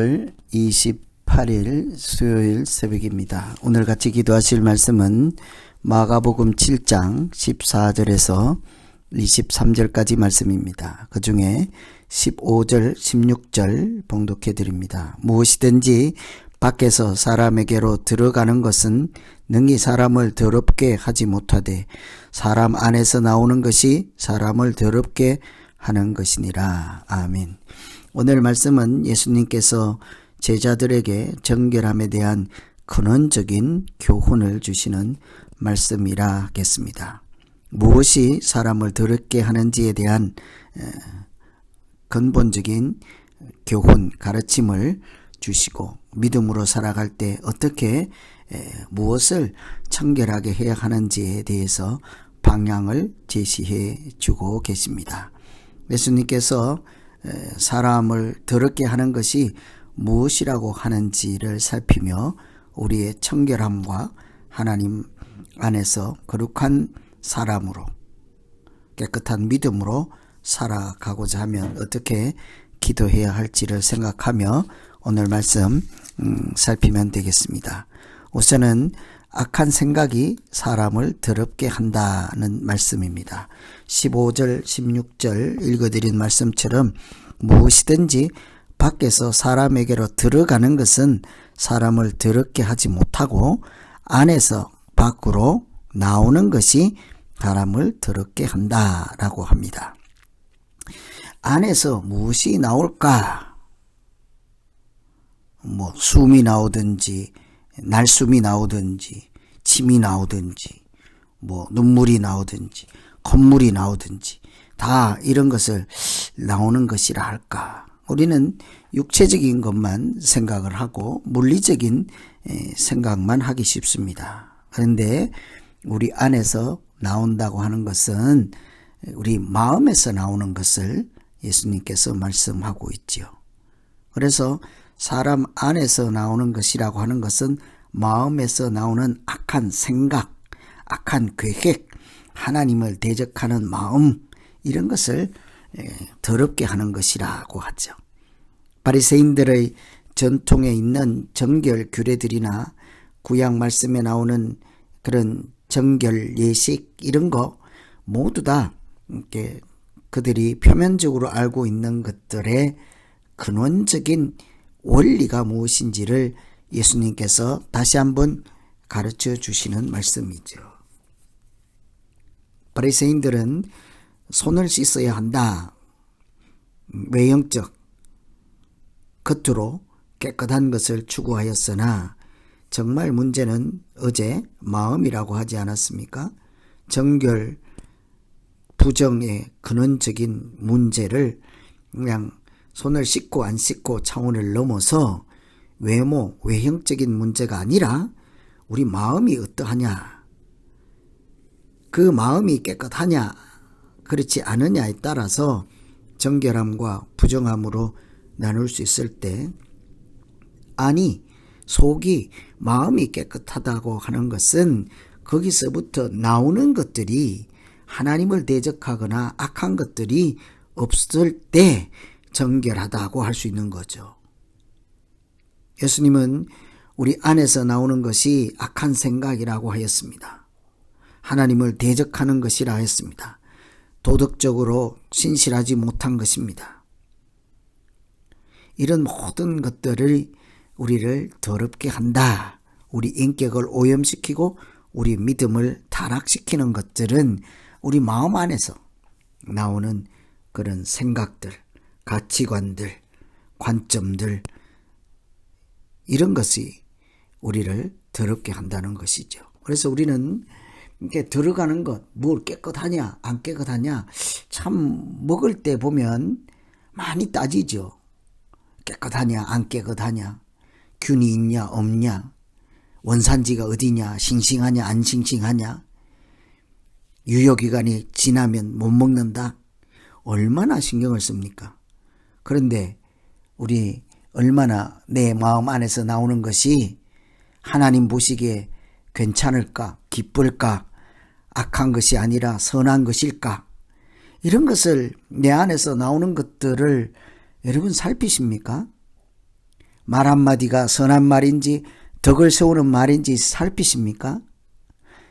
2월 28일 수요일 새벽입니다. 오늘 같이 기도하실 말씀은 마가복음 7장 14절에서 23절까지 말씀입니다. 그 중에 15절, 16절 봉독해 드립니다. 무엇이든지 밖에서 사람에게로 들어가는 것은 능히 사람을 더럽게 하지 못하되 사람 안에서 나오는 것이 사람을 더럽게 하는 것이니라. 아멘. 오늘 말씀은 예수님께서 제자들에게 정결함에 대한 근원적인 교훈을 주시는 말씀이라겠습니다. 무엇이 사람을 더럽게 하는지에 대한 근본적인 교훈, 가르침을 주시고 믿음으로 살아갈 때 어떻게 무엇을 청결하게 해야 하는지에 대해서 방향을 제시해 주고 계십니다. 예수님께서 사람을 더럽게 하는 것이 무엇이라고 하는지를 살피며 우리의 청결함과 하나님 안에서 거룩한 사람으로 깨끗한 믿음으로 살아가고자 하면 어떻게 기도해야 할지를 생각하며 오늘 말씀 음, 살피면 되겠습니다. 우선은 악한 생각이 사람을 더럽게 한다는 말씀입니다. 15절, 16절 읽어드린 말씀처럼 무엇이든지 밖에서 사람에게로 들어가는 것은 사람을 더럽게 하지 못하고 안에서 밖으로 나오는 것이 사람을 더럽게 한다라고 합니다. 안에서 무엇이 나올까? 뭐 숨이 나오든지 날숨이 나오든지 침이 나오든지 뭐 눈물이 나오든지 콧물이 나오든지 다 이런 것을 나오는 것이라 할까. 우리는 육체적인 것만 생각을 하고 물리적인 생각만 하기 쉽습니다. 그런데 우리 안에서 나온다고 하는 것은 우리 마음에서 나오는 것을 예수님께서 말씀하고 있지요. 그래서 사람 안에서 나오는 것이라고 하는 것은 마음에서 나오는 악한 생각, 악한 계획, 하나님을 대적하는 마음 이런 것을 더럽게 하는 것이라고 하죠. 바리새인들의 전통에 있는 정결 규례들이나 구약 말씀에 나오는 그런 정결 예식 이런 거 모두 다 그들이 표면적으로 알고 있는 것들의 근원적인 원리가 무엇인지를 예수님께서 다시 한번 가르쳐 주시는 말씀이죠. 바리새인들은 손을 씻어야 한다. 외형적 겉으로 깨끗한 것을 추구하였으나 정말 문제는 어제 마음이라고 하지 않았습니까? 정결 부정의 근원적인 문제를 그냥 손을 씻고 안 씻고 차원을 넘어서 외모, 외형적인 문제가 아니라 우리 마음이 어떠하냐, 그 마음이 깨끗하냐, 그렇지 않으냐에 따라서 정결함과 부정함으로 나눌 수 있을 때, 아니, 속이 마음이 깨끗하다고 하는 것은 거기서부터 나오는 것들이 하나님을 대적하거나 악한 것들이 없을 때 정결하다고 할 수 있는 거죠. 예수님은 우리 안에서 나오는 것이 악한 생각이라고 하였습니다. 하나님을 대적하는 것이라 했습니다. 도덕적으로 신실하지 못한 것입니다. 이런 모든 것들을 우리를 더럽게 한다. 우리 인격을 오염시키고 우리 믿음을 타락시키는 것들은 우리 마음 안에서 나오는 그런 생각들, 가치관들, 관점들, 이런 것이 우리를 더럽게 한다는 것이죠. 그래서 우리는 이렇게 들어가는 것, 뭘 깨끗하냐, 안 깨끗하냐, 참 먹을 때 보면 많이 따지죠. 깨끗하냐, 안 깨끗하냐, 균이 있냐, 없냐, 원산지가 어디냐, 싱싱하냐, 안 싱싱하냐, 유효기간이 지나면 못 먹는다. 얼마나 신경을 씁니까? 그런데 우리 얼마나 내 마음 안에서 나오는 것이 하나님 보시기에 괜찮을까, 기쁠까, 악한 것이 아니라 선한 것일까? 이런 것을 내 안에서 나오는 것들을 여러분 살피십니까? 말 한마디가 선한 말인지 덕을 세우는 말인지 살피십니까?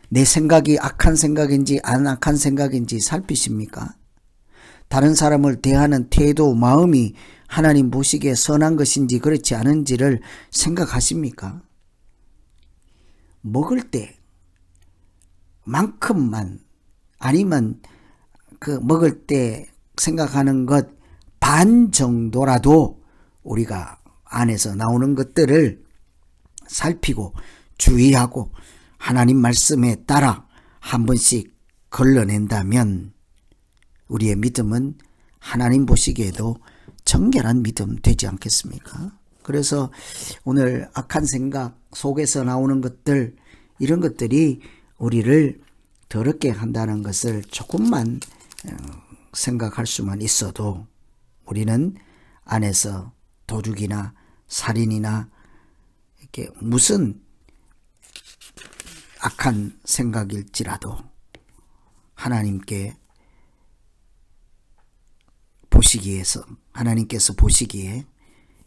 내 생각이 악한 생각인지 안 악한 생각인지 살피십니까? 다른 사람을 대하는 태도, 마음이 하나님 보시기에 선한 것인지 그렇지 않은지를 생각하십니까? 먹을 때 만큼만 아니면 그 먹을 때 생각하는 것 반 정도라도 우리가 안에서 나오는 것들을 살피고 주의하고 하나님 말씀에 따라 한 번씩 걸러낸다면 우리의 믿음은 하나님 보시기에도 정결한 믿음 되지 않겠습니까? 그래서 오늘 악한 생각 속에서 나오는 것들 이런 것들이 우리를 더럽게 한다는 것을 조금만 어, 생각할 수만 있어도 우리는 안에서 도둑이나 살인이나 이렇게 무슨 악한 생각일지라도 하나님께 보시기에서 하나님께서 보시기에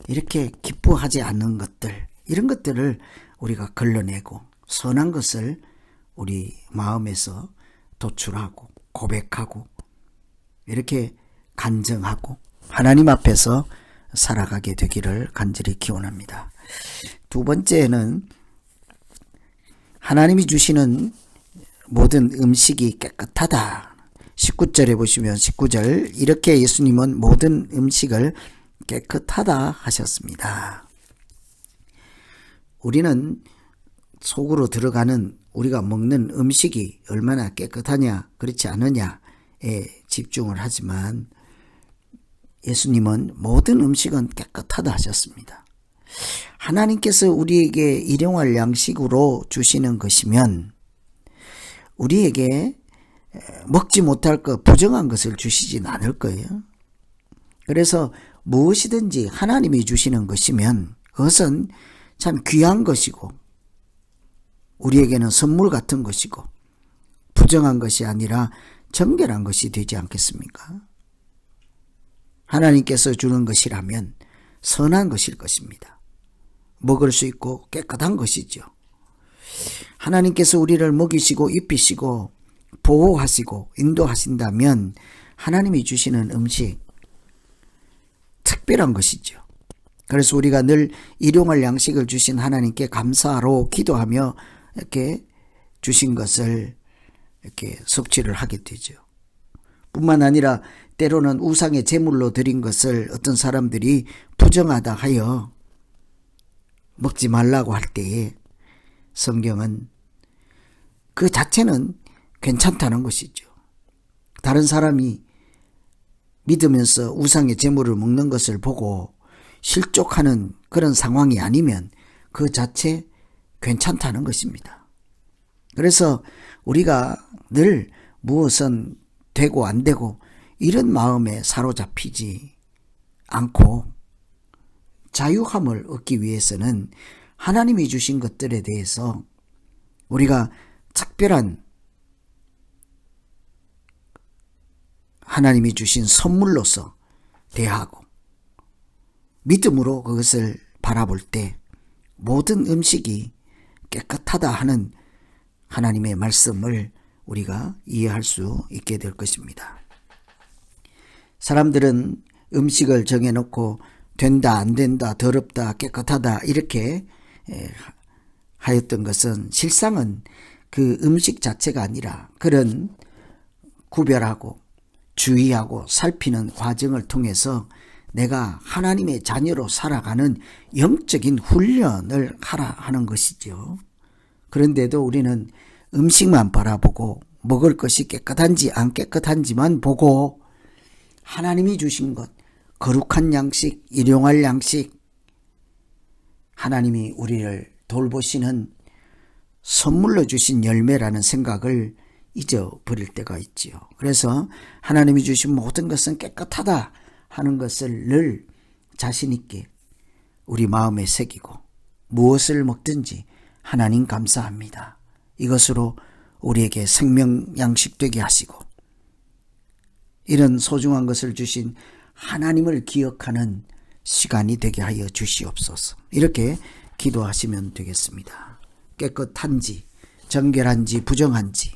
이렇게 기뻐하지 않는 것들 이런 것들을 우리가 걸러내고 선한 것을 우리 마음에서 도출하고 고백하고 이렇게 간증하고 하나님 앞에서 살아가게 되기를 간절히 기원합니다. 두 번째는 하나님이 주시는 모든 음식이 깨끗하다. 19절에 보시면 19절 이렇게 예수님은 모든 음식을 깨끗하다 하셨습니다. 우리는 속으로 들어가는 우리가 먹는 음식이 얼마나 깨끗하냐 그렇지 않느냐에 집중을 하지만 예수님은 모든 음식은 깨끗하다 하셨습니다. 하나님께서 우리에게 일용할 양식으로 주시는 것이면 우리에게 먹지 못할 것, 부정한 것을 주시진 않을 거예요. 그래서 무엇이든지 하나님이 주시는 것이면 그것은 참 귀한 것이고 우리에게는 선물 같은 것이고 부정한 것이 아니라 정결한 것이 되지 않겠습니까? 하나님께서 주는 것이라면 선한 것일 것입니다. 먹을 수 있고 깨끗한 것이죠. 하나님께서 우리를 먹이시고 입히시고 보호하시고 인도하신다면 하나님이 주시는 음식 특별한 것이죠. 그래서 우리가 늘 일용할 양식을 주신 하나님께 감사로 기도하며 이렇게 주신 것을 이렇게 섭취를 하게 되죠. 뿐만 아니라 때로는 우상의 제물로 드린 것을 어떤 사람들이 부정하다 하여 먹지 말라고 할 때에 성경은 그 자체는 괜찮다는 것이죠. 다른 사람이 믿으면서 우상의 제물을 먹는 것을 보고 실족하는 그런 상황이 아니면 그 자체 괜찮다는 것입니다. 그래서 우리가 늘 무엇은 되고 안 되고 이런 마음에 사로잡히지 않고 자유함을 얻기 위해서는 하나님이 주신 것들에 대해서 우리가 특별한 하나님이 주신 선물로서 대하고 믿음으로 그것을 바라볼 때 모든 음식이 깨끗하다 하는 하나님의 말씀을 우리가 이해할 수 있게 될 것입니다. 사람들은 음식을 정해놓고 된다, 안 된다, 더럽다, 깨끗하다, 이렇게 하였던 것은 실상은 그 음식 자체가 아니라 그런 구별하고 주의하고 살피는 과정을 통해서 내가 하나님의 자녀로 살아가는 영적인 훈련을 하라 하는 것이죠. 그런데도 우리는 음식만 바라보고 먹을 것이 깨끗한지 안 깨끗한지만 보고 하나님이 주신 것, 거룩한 양식, 일용할 양식, 하나님이 우리를 돌보시는 선물로 주신 열매라는 생각을 잊어버릴 때가 있지요. 그래서 하나님이 주신 모든 것은 깨끗하다 하는 것을 늘 자신있게 우리 마음에 새기고 무엇을 먹든지 하나님 감사합니다. 이것으로 우리에게 생명 양식 되게 하시고 이런 소중한 것을 주신 하나님을 기억하는 시간이 되게 하여 주시옵소서. 이렇게 기도하시면 되겠습니다. 깨끗한지, 정결한지, 부정한지,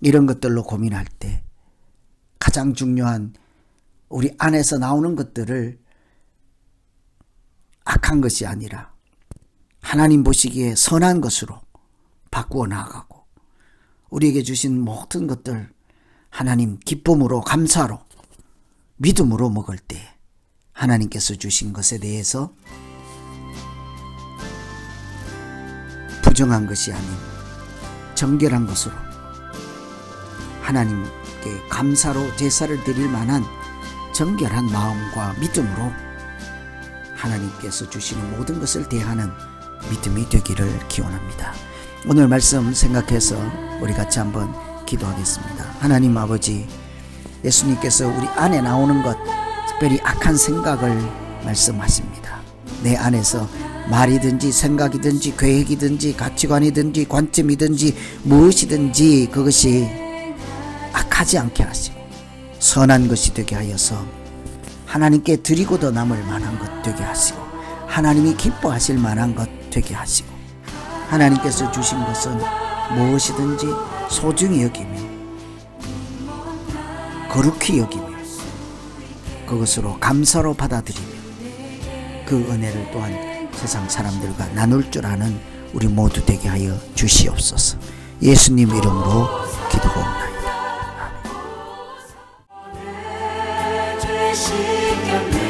이런 것들로 고민할 때 가장 중요한 우리 안에서 나오는 것들을 악한 것이 아니라 하나님 보시기에 선한 것으로 바꾸어 나아가고 우리에게 주신 모든 것들 하나님 기쁨으로 감사로 믿음으로 먹을 때 하나님께서 주신 것에 대해서 부정한 것이 아닌 정결한 것으로 하나님께 감사로 제사를 드릴 만한 정결한 마음과 믿음으로 하나님께서 주시는 모든 것을 대하는 믿음이 되기를 기원합니다. 오늘 말씀 생각해서 우리 같이 한번 기도하겠습니다. 하나님 아버지, 예수님께서 우리 안에 나오는 것, 특별히 악한 생각을 말씀하십니다. 내 안에서 말이든지 생각이든지 계획이든지 가치관이든지 관점이든지 무엇이든지 그것이 악하지 않게 하시고 선한 것이 되게 하여서 하나님께 드리고도 남을 만한 것 되게 하시고 하나님이 기뻐하실 만한 것 되게 하시고 하나님께서 주신 것은 무엇이든지 소중히 여기며 거룩히 여기며 그것으로 감사로 받아들이며 그 은혜를 또한 세상 사람들과 나눌 줄 아는 우리 모두 되게 하여 주시옵소서 예수님 이름으로 기도하옵나이다. Michigan.